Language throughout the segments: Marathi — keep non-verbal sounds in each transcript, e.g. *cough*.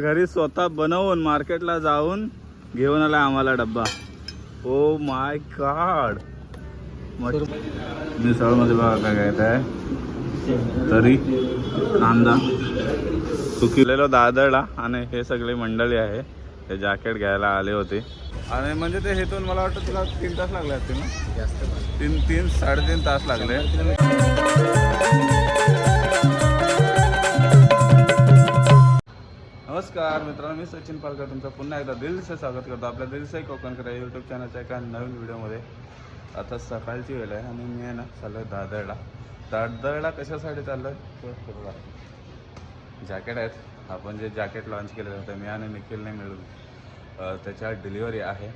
घरी स्वतः बनवून मार्केटला जाऊन घेऊन आला आम्हाला डब्बा. Oh my God. मिसळमध्ये बघा काय घ्यायचं आहे. तरी कांदा. चुकिलेलो दादरला आणि हे सगळे मंडळी आहे. हे जॅकेट घ्यायला आले होते. आणि म्हणजे ते हेतून मला वाटतं तुला तीन तास लागले असतील ना? तीन तीन साडेतीन तास लागले. नमस्कार मित्रांनो मी सचिन पालकर. तुमचं पुन्हा एकदा दिलचं स्वागत करतो आपल्या दिलसे कोकणकर यूट्यूब चॅनलच्या एका नवीन व्हिडिओमध्ये आता सकाळची वेळ आहे आणि मी आहे ना चाललो आहे दादरला. दादरला कशासाठी चाललो आहे जॅकेट आहेत. आपण जे जॅकेट लॉन्च केलेलं होतं मी आणि निखिलने मिळून त्याच्या डिलिव्हरी आहे.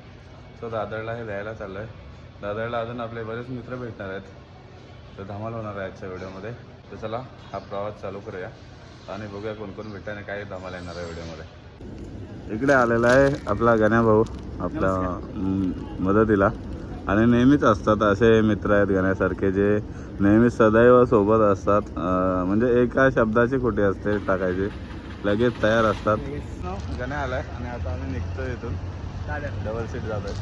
सो दादरला हे द्यायला चाललो आहे दादरला अजून आपले बरेच मित्र भेटणार आहेत. तर धमाल होणार आहे आजच्या व्हिडिओमध्ये तर चला हा प्रवास चालू करूया. आणि बघूया कोण कोण भेटतं आणि काय धमाल येणार आहे व्हिडिओमध्ये. इकडे आलेला आहे आपला गण्या भाऊ आपल्या म, मदतीला. आणि नेहमीच असतात असे मित्र आहेत गण्यासारखे जे नेहमी सदैव सोबत असतात. म्हणजे एका शब्दाची खोटी असते टाकायची. लगेच तयार असतात. गण्या आलाय आणि आता आम्ही निघतो इथून. डबल सीट जात आहे.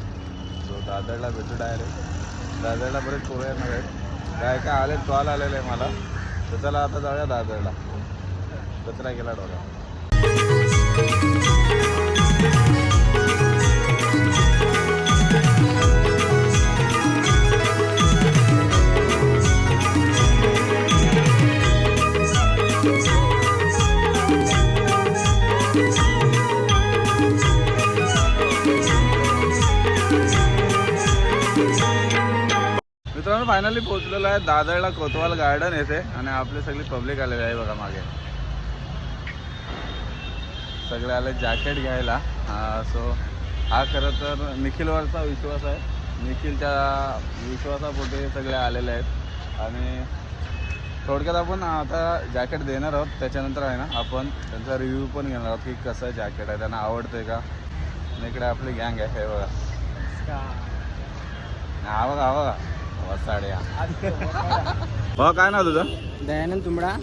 सो दादरला भेटू डायरेक्ट दादरला बरेच पोरं येणार आहेत काय काय आले कॉल आलेले आहे मला. तर चला आता जाऊया दादरला. कचरा गेला डोळ्या मित्रांनो फायनली पोहोचलेलो आहे दादरला कोतवाल गार्डन येथे आणि आपले सगळी पब्लिक आलेली आहे बघा मागे. सगळे आले जॅकेट घ्यायला. सो हा खरं तर निखिलवरचा विश्वास आहे. निखिलच्या विश्वासापोटी सगळे आलेले आहेत. आणि थोडक्यात आपण आता जॅकेट देणार आहोत. त्याच्यानंतर आहे ना आपण त्यांचा रिव्ह्यू पण घेणार आहोत की कसं जॅकेट आहे त्यांना आवडतंय का? इकडे आपली गँग आहे हे बघा. हा बघा हा बघा. हो *laughs* काय ना तुझं? दयानंद तुंबडा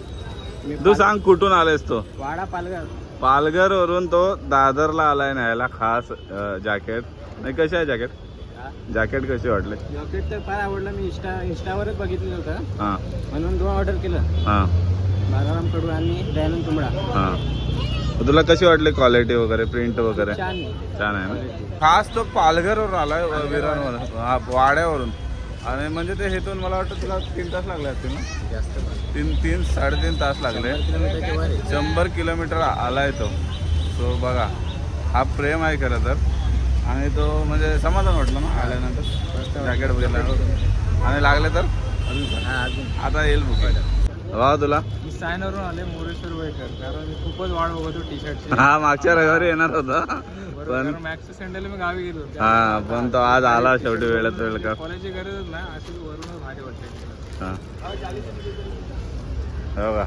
मी तू सांग कुठून आलेस तो? वाडा पालघर. पालघर वरून तो दादरला आलाय न्यायला खास जॅकेट नाही कशी आहे जॅकेट जॅकेट कशी वाटले? जॉकेट तर फार आवडलं. मी इंस्टा इंस्टावरच बघितलं होतं. हां. म्हणून दोन ऑर्डर केलं. हां. बालाराम कडू आणि दयानंद तुंबडा हां. तुला कशी वाटली क्वालिटी वगैरे प्रिंट वगैरे? छान छान आहे ना? खास तो पालघरवरून आलाय अं, विरांवरून हा, वाड्यावरून. आणि म्हणजे ते हेतून मला वाटतं तुला तीन तास लागले असतील ना? जास्त तीन तीन साडेतीन तास लागले. किलोमीटरच्या वर आहे. शंभर किलोमीटर आलाय तो. सो बघा हा प्रेम आहे खरं तर. आणि तो म्हणजे समाधान वाटलं ना आल्यानंतर? जॅकेट बघितल्यानंतर आणि लागले तर? अजून. हा, आता येईल बुकिंग वा तुला. मी सायनवरून आले मोरेश्वर वयकर कारण मी खूपच वाढ बघत होतो टी शर्टची हा मागच्या रविवारी येणार होता. पण मॅक्स सँडल मी गावी गेलो हा पण तो आज आला शेवटी वेळात वेळ का? कॉलेजची गरजच नाही अशी वरूनच भारी वाटते. हा. हो का?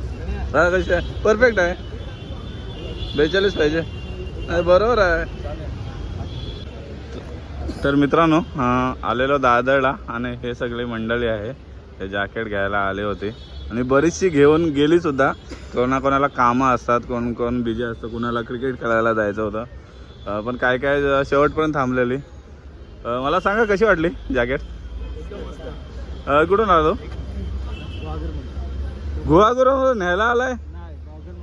हा, कशी आहे? परफेक्ट आहे. बेचाळीस पाहिजे. बरोबर आहे. तर मित्रांनो आलेलो दादरला आणि हे सगळे मंडळी आहे. हे जॅकेट घ्यायला आले होते. आणि बरीचशी घेऊन गेली सुद्धा. कोणाकोणाला कामं असतात कोण कोण बिजी असतं कोणाला क्रिकेट खेळायला जायचं होतं. पण काय काय शेवटपर्यंत थांबलेली. मला सांगा कशी वाटली जॅकेट कुठून आलो गुहागुरामधून न्यायला आलाय? नाही गावघर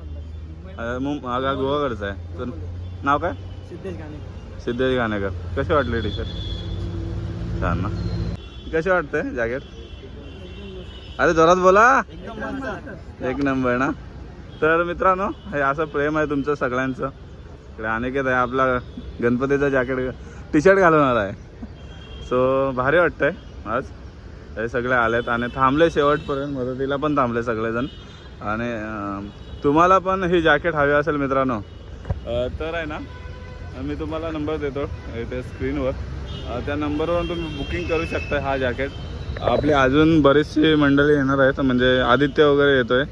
हा आहे. तर नाव काय? सिद्धेश गाणेकर सिद्धेश घाणेकर. कसे वाटले टी शर्ट छान ना. कशी वाटतंय जॅकेट अरे जोरात बोला. एक नंबर ना. तर मित्रांनो हे असं प्रेम आहे तुमचं सगळ्यांचं. इकडे अनेकेत आहे आपला गणपतीचं जॅकेट टी शर्ट घालवणार आहे. सो भारी वाटतंय आज. हे सगळे आलेत आणि थांबले शेवटपर्यंत मदतीला पण थांबले सगळेजण. आणि तुम्हाला पण ही जॅकेट हवी असेल मित्रांनो. तर आहे ना मी तुम्हाला नंबर देतो इथे स्क्रीनवर त्या नंबरवरून तुम्ही बुकिंग करू शकता हा जॅकेट आपली अजून बरीचशी मंडळी येणार आहेत म्हणजे आदित्य वगैरे येतोय.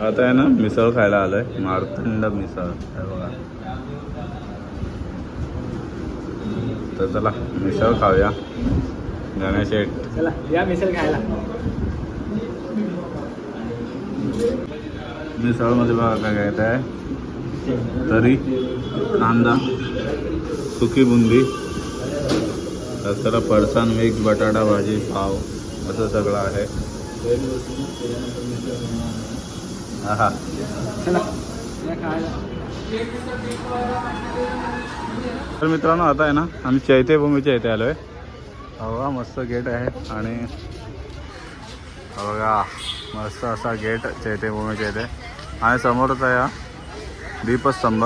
आता आहे ना मिसळ खायला आलोय मारतंड मिसळ. बघा. तर चला मिसळ खाऊया. गणेश या मिसळ खायला. मिसळमध्ये बघा काय घ्यायचं आहे तरी कांदा सुकी बुंदी दसरा फरसाण मिक्स बटाटा भाजी पाव. असं सगळं आहे. आहा. तर मित्रांनो आता आहे ना आम्ही चैत्यभूमीच्या इथे आलो आहे हवा मस्त गेट आहे आणि हा बघा मस्त असा गेट चैत्यभूमीच्या इथे. आणि समोरच आहे हा दीपस्तंभ.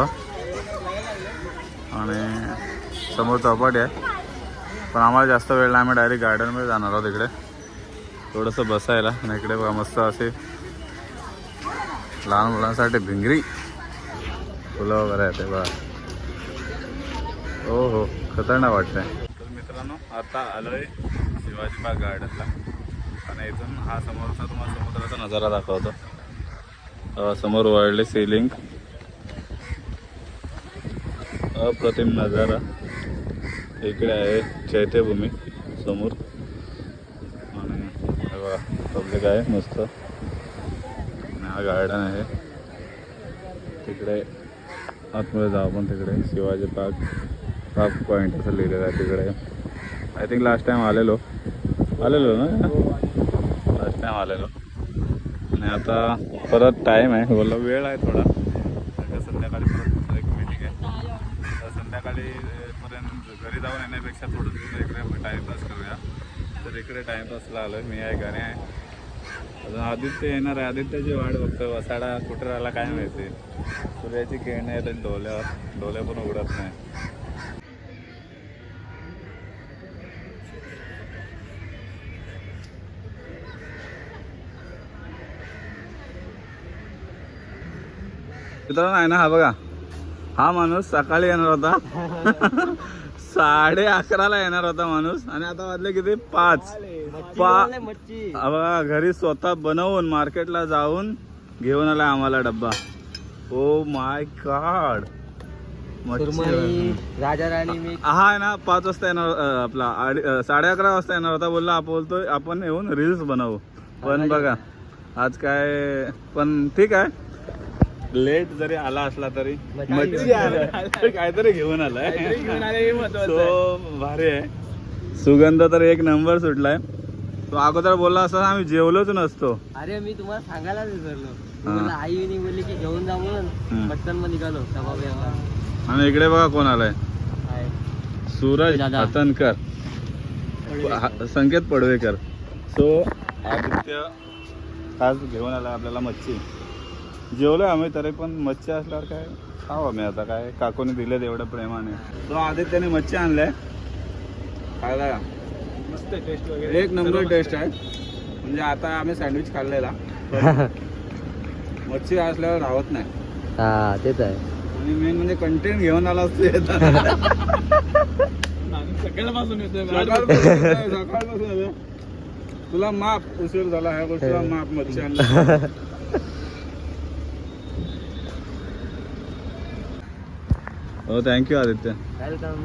आणि समोर चौपाटी आहे. पण आम्हाला जास्त वेळ नाही आम्ही डायरेक्ट गार्डनमध्ये जाणार आहोत इकडे. थोडंसं बसायला. आणि इकडे बघा मस्त असे लहान मुलांसाठी भिंगरी. फुलं वगैरे आहे ते बघा. हो हो. खतरनाक वाटतंय. तर मित्रांनो आता आलोय शिवाजी बाग गार्डनला आणि इथून हा समोरचा तुम्हाला समुद्राचा नजारा दाखवतो. समोर वळले सिलिंग अप्रतिम नजारा. इकडे आहे चैत्यभूमी समोर. पब्लिक आहे मस्त. हा गार्डन आहे. तिकडे आतमध्ये जाऊ आपण तिकडे. शिवाजी पार्क. पार्क पॉईंट असं लिहिलेलं आहे तिकडे. आय थिंक लास्ट टाइम आलेलो. आलेलो ना? लास्ट टाइम आलेलो. आणि आता परत टाईम आहे. बोललो वेळ आहे थोडा. संध्याकाळी परत एक मीटिंग आहे. तर संध्याकाळी पर्यंत घरी जाऊन येण्यापेक्षा थोडंसं इकडे टाईमपास करूया. तर इकडे टाईमपासला आलो मी आहे घरी आहे. अजून आदित्य येणार आहे. आदित्यची वाट बघतोय. वसाडा कुठे राहिला काय माहिती. सूर्याची किरण आहे तर डोल्यावर डोले पण उघडत नाही. मित्रांनो आहे ना हा बघा. हा माणूस सकाळी येणार होता. *laughs* साडे अकराला येणार होता माणूस. आणि आता वाजले किती? पाच. पा घरी स्वतः बनवून मार्केटला जाऊन घेऊन आला आम्हाला डब्बा. Oh my God. Raja Rani हा ना पाच वाजता येणार आपला साडे अकरा वाजता येणार होता बोलला आपण बोलतोय आपण येऊन रील्स बनवू. पण बघा आज काय पण ठीक आहे. लेट जरी आला असला तरी मच्छी आला. काहीतरी घेऊन आलाय सो भारी आहे. सुगंध तर एक नंबर सुटलाय. तो अगोदर बोलला असता आम्ही जेवलोच नसतो. अरे मी तुम्हाला सांगायलाच विसरलो. आई बोलली की घेऊन जा म्हणून. पटकन निघालो. आणि इकडे बघा कोण आलाय. सूरज. हतनकर. संकेत पडवेकर. सो आदित्य आज घेऊन आला आपल्याला मच्छी. जेवलोय आम्ही तरी पण मच्छी असल्यावर काय खाऊ आम्ही आता काय काकूने दिलेत एवढ्या प्रेमाने. तो आदित्यने मच्छी आणलाय. खायला का? मस्त टेस्ट वगैरे. एक नंबर टेस्ट आहे. म्हणजे आता आम्ही सँडविच खाल्लेला. *laughs* मच्छी असल्यावर राहत नाही. हा तेच आहे. आणि मेन म्हणजे कंटेंट घेऊन आला असतो सकाळपासून सकाळपासून. तुला माप उशीर झाला ह्या गोष्टीला माप मच्छी *laughs* आणला. हो थँक्यू आदित्य. वेलकम